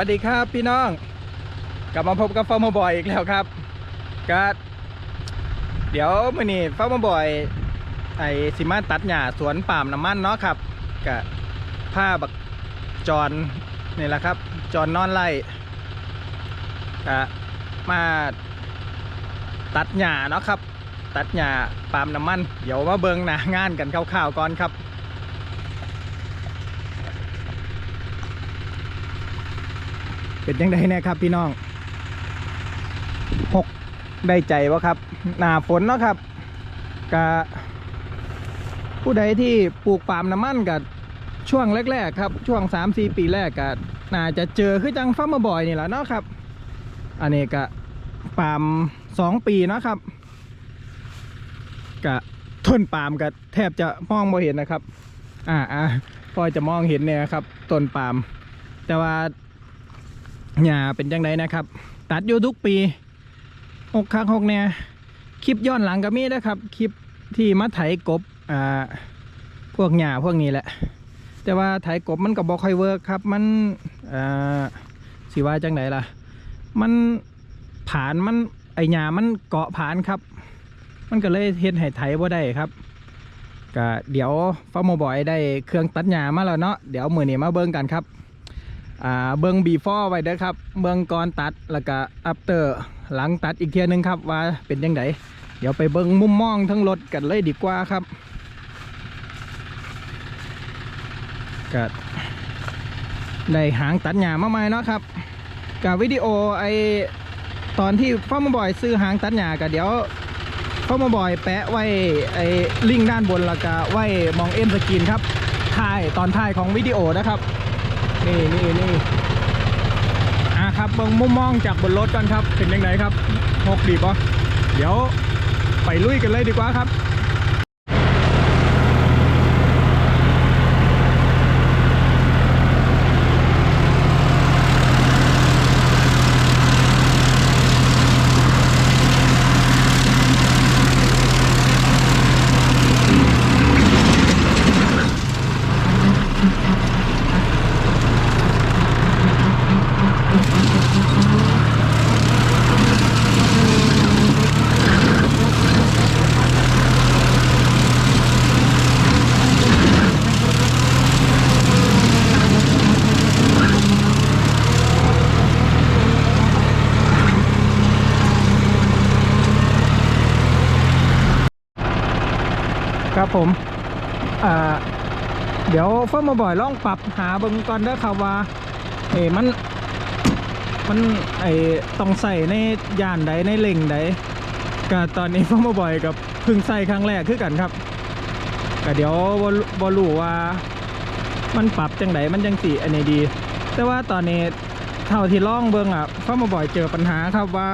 วัสดีครับพี่น้อง กลับมาพบกับฟาร์มบอยอีกแล้วครับก็เดี๋ยวมื่อนี้ฟาร์มบอย ไอสิมาตัดหญ้าสวนปามน้ำมันเนาะครับกับผ้าบักจอนนี่แหละครับ จอนนอนไล่ก็มาตัดหญ้าเนาะครับ ตัดหญ้าปาล์มน้ำมัน เดี๋ยวมาเบิงหน้างานกันคร่าวๆก่อนครับ เป็นยังไงน่ครับพี่น้องหกได้ใจวะครับ หนาฝนเนาะครับกะผู้ใดที่ปลูกปาล์มน้ำมันกับช่วงแรกๆครับ ช่วง 3-4 ปีแรกก็น่าจะเจอคือจังฟ้ามาบ่อยนี่แหละเนาะครับ อันนี้กะปาล์มสองปีเนาะครับกะต้นปาล์มก็แทบจะมองไม่เห็นนะครับ อ่าอ่าพอจะมองเห็นเนี่ยครับต้นปาล์มแต่ว่า หญ้าเป็นจังไดนะครับ ตัดอยู่ทุกปีหกคักหกเนี่ยคลิปย้อนหลังก็มีนะครับ คลิปที่มาไถกบอ่าพวกหญ้าพวกนี้แหละ แต่ว่าไถกบมันก็บบ่ค่อยเวิร์กครับ มันอ่าสิว่าจังไดล่ะ มันผานมันไอหญ้ามันเกาะผานครับ มันก็เลยเฮ็ดให้ไถบ่ได้ครับก็เดี๋ยวฟ้าร์มบอยได้เครื่องตัดหญ้ามาแล้วเนาะเดี๋ยวมือนี้มาเบิ่งกันครับ อ่าเบิ้งบีฟอร์ไว้เด้อครับ เบิ้งก่อนตัดแล้วก็อัปเตอร์หลังตัดอีกเทียหนึงครับว่าเป็นยังไงเดี๋ยวไปเบิ้งมุมมองทั้งรถกันเลยดีกว่าครับก็ได้หางตัดหญ้ามาใหม่เนาะครับกับวิดีโอไอตอนที่พ่อมาบ่อยซื้อหางตัดหญ้ากับเดี๋ยวพ่อมาบ่อยแปะไว้ไอลิงก์ด้านบนแล้วก็ไว้มองเอ็มสกรีนครับถ่ายตอนถ่ายของวิดีโอนะครับ นี่นี่นี่อะครับเบิ่งมุมมองจากบนรถกันครับเป็นยังไงครับหกดีปะเดี๋ยวไปลุยกันเลยดีกว่าครับ ครับผมเดี๋ยวเฟิร์มมาบ่อยลองปรับหาเบิ่งก่อนเด้ครับว่าเอ้มันมันไอ้ต้องใส่ในย่านใดในเล่งใดก็ตอนนี้เฟิร์มมาบ่อยกับเพิ่งใส่ครั้งแรกคือกันครับก็เดี๋ยวบ่บ่รู้ว่ามันปรับจังไดมันจังสีอันนี้ดี แต่ว่าตอนนี้เท่าที่ล่องเบิ่งอะเฟิร์มมาบ่อยเจอปัญหาครับว่า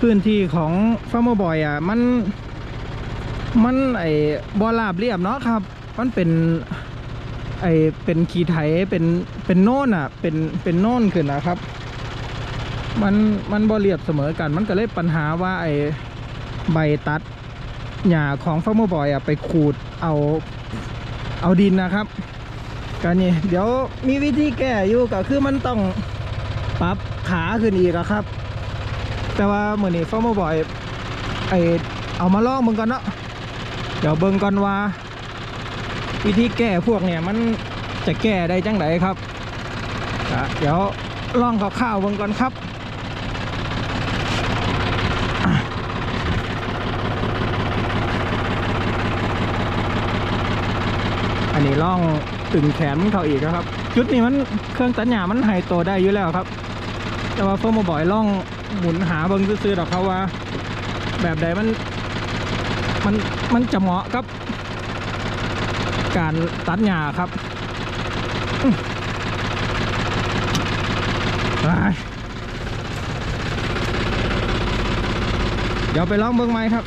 พื้นที่ของเฟิร์มมาบ่อยอะมัน มันไอ้บอลาบเรียบเนาะครับ มันเป็น ไอ้เป็นขีไถเป็นเป็นโน่นอะ เป็นเป็นโน่นขึ้นนะครับ มันมันบอเรียบเสมอกัน มันก็เลยปัญหาว่าไอ้ใบตัดหญ้าของฟาร์มบอยอะไปขูดเอาเอาดินนะครับกันนี่เดี๋ยวมีวิธีแก้อยู่ก็คือมันต้องปรับขาขึ้นอีกอะครับ แต่ว่าเหมือนนี้ฟาร์มบอยไอเอามาลองมึงก่อนเนาะ เดี๋ยวเบิ่งก่อนว่า วิธีแก้พวกเนี่ยมันจะแก้ได้จังไดครับอะเดี๋ยวลองข้าวๆเบิ่งก่อนครับอันนี้ล่องตึงแขนมันเขาอีกแล้วครับ จุดนี้มันเครื่องตัดหญ้ามันหายตัวได้อยู่แล้วครับ แต่ว่าเพิ่มมาบ่อยล่องหมุนหาเบิ่งซื้อๆดอกครับว่า แบบใดมัน มันมันจะเหมาะกับ การตัดหญ้าครับไปเดี๋ยวไปลองเบิ้งไหมครับ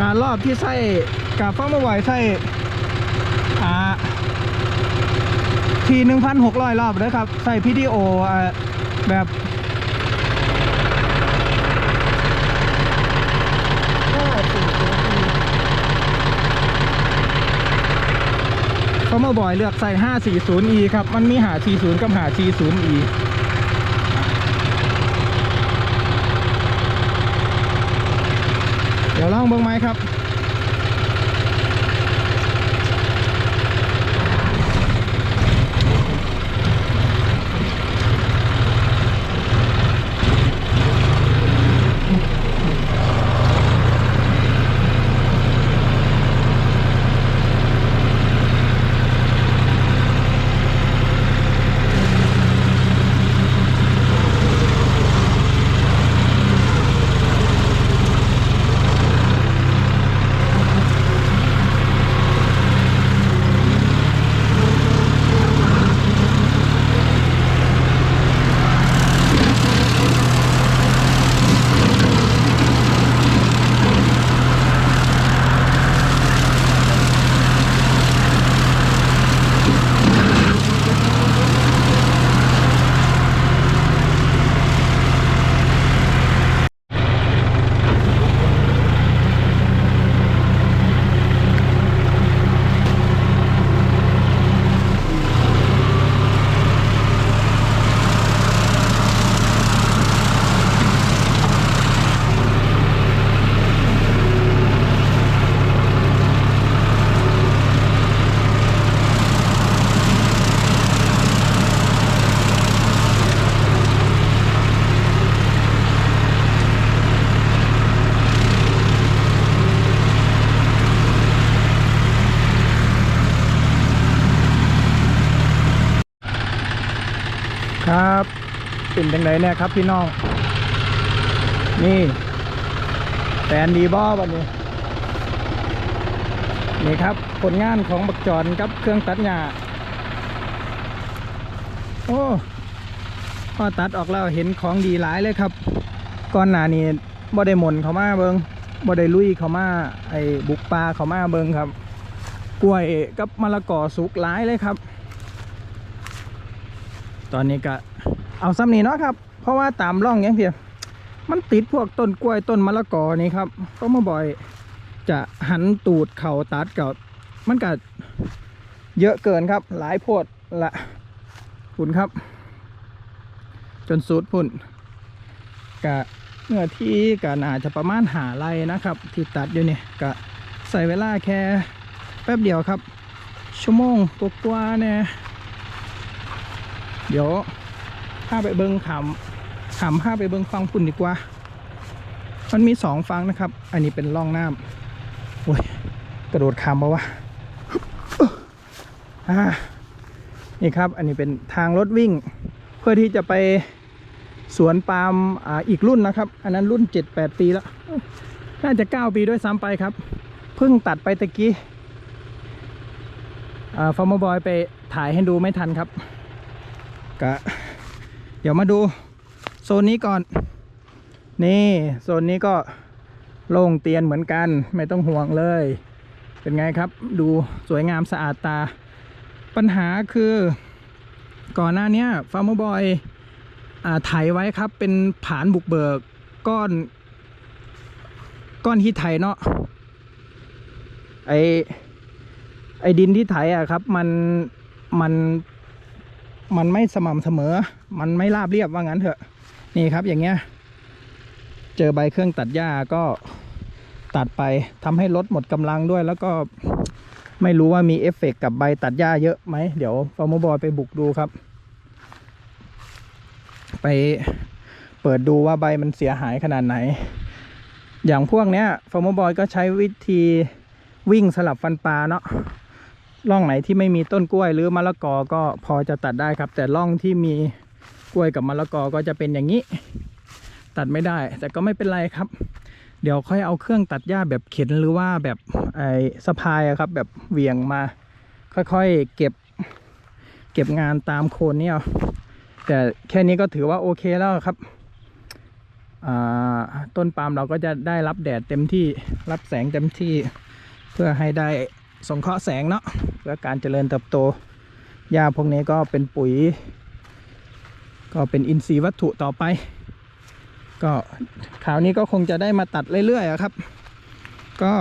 การรอบที่ใส่กาฟ้ามาไหวใส่อ่าทีหนึ่งพันหกร้อยรอบเลยครับ ใส่พีดีโอแบบ ห้าสี่นาที เขามาบ่อยเลือกใส่ 540e ครับ มันมีหา 40 กับหา 40e เดี๋ยวลองเบิ้งไหมครับ เป็นจังไดเนี่ยครับพี่น้อง นี่แฟนดีบอวันนี้ นี่ครับผลงานของบักจอนกับเครื่องตัดหญ้าโอ้พอตัดออกแล้วเห็นของดีหลายเลยครับก่อนหน้านี้บ่ได้หมนเขามาเบิงบ่ได้ลุยเขามาไอ้บุกปลาเขามาเบิงครับ กล้วยกับมะละกอสุกหลายเลยครับ ตอนนี้ก็ เอาซ้ำนี่เนาะครับ เพราะว่าตามร่องอย่างเดียวมันติดพวกต้นกล้วยต้นมะละกอนี่ครับก็มาบ่อยจะหันตูดเข่าตัดกับมันก็เยอะเกินครับ หลายโพดละพุ่นครับ จนสุดพุ่นกะเนื้อที่ก็น่าจจะประมาณหาไรนะครับ ที่ตัดอยู่นี่ก็ใส่เวลาแค่แป๊บเดียวครับ ชั่วโมงกว่าเนี่ยเดี๋ยว ข้าไปเบิงขำขำข้าไปเบิงฟังฝุ่นดีกว่า มันมีสองฟังนะครับ อันนี้เป็นร่องน้ำโอ้ยกระโดดขำมาวะอ่านี่ครับ อันนี้เป็นทางรถวิ่ง เพื่อที่จะไปสวนปาล์มอ่าอีกรุ่นนะครับ อันนั้นรุ่น 7-8 ปีแล้ว น่าจะ 9 ปีด้วยซ้ำไปครับ เพิ่งตัดไปตะกี้ฟอร์มบอยไปถ่ายให้ดูไม่ทันครับก็ เดี๋ยวมาดูโซนนี้ก่อน นี่โซนนี้ก็โล่งเตียนเหมือนกันไม่ต้องห่วงเลย เป็นไงครับ ดูสวยงามสะอาดตา ปัญหาคือ ก่อนหน้านี้ฟาร์มบอยไถไว้ครับเป็นผานบุกเบิกก้อน ก้อนที่ไถเนาะไอไอดินที่ไถอะครับ มันมัน มันไม่สม่ำเสมอ มันไม่ราบเรียบว่างั้นเถอะ นี่ครับอย่างเงี้ย เจอใบเครื่องตัดหญ้าก็ตัดไปทำให้รถหมดกำลังด้วย แล้วก็ไม่รู้ว่ามีเอฟเฟกต์กับใบตัดหญ้าเยอะไหม เดี๋ยวฟอร์มบอยไปบุกดูครับ ไปเปิดดูว่าใบมันเสียหายขนาดไหน อย่างพวกเนี้ยฟอร์มบอยก็ใช้วิธีวิ่งสลับฟันปลาเนาะ ร่องไหนที่ไม่มีต้นกล้วยหรือมะละกอก็พอจะตัดได้ครับ แต่ร่องที่มีกล้วยกับมะละกอก็จะเป็นอย่างนี้ ตัดไม่ได้ แต่ก็ไม่เป็นไรครับ เดี๋ยวค่อยเอาเครื่องตัดหญ้าแบบเข็นหรือว่าแบบไอ้สะพายครับ แบบเหวี่ยงมา ค่อยๆเก็บ เก็บงานตามโคนเนี่ยแต่แค่นี้ก็ถือว่าโอเคแล้วครับต้นปาล์มเราก็จะได้รับแดดเต็มที่รับแสงเต็มที่เพื่อให้ได้ สงเคราะห์แสงเนาะเพื่อการเจริญเติบโตหญ้าพวกนี้ก็เป็นปุ๋ย ก็เป็นอินทรีย์วัตถุต่อไป ก็คราวนี้ก็คงจะได้มาตัดเรื่อยๆครับ ก็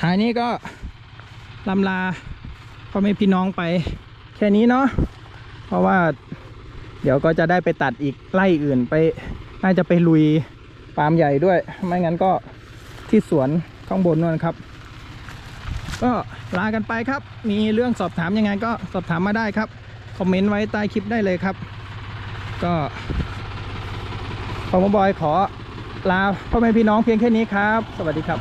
ท้ายนี้ก็ลำลาพ่อแม่พี่น้องไปแค่นี้เนาะเพราะว่าเดี๋ยวก็จะได้ไปตัดอีกไร่อื่นไป น่าจะไปลุยปาล์มใหญ่ด้วย ไม่งั้นก็ที่สวนข้างบนนู่นครับ ก็ลากันไปครับ มีเรื่องสอบถามยังไงก็สอบถามมาได้ครับ คอมเมนต์ไว้ใต้คลิปได้เลยครับ ก็ผมบอยขอลาพ่อแม่พี่น้องเพียงแค่นี้ครับ สวัสดีครับ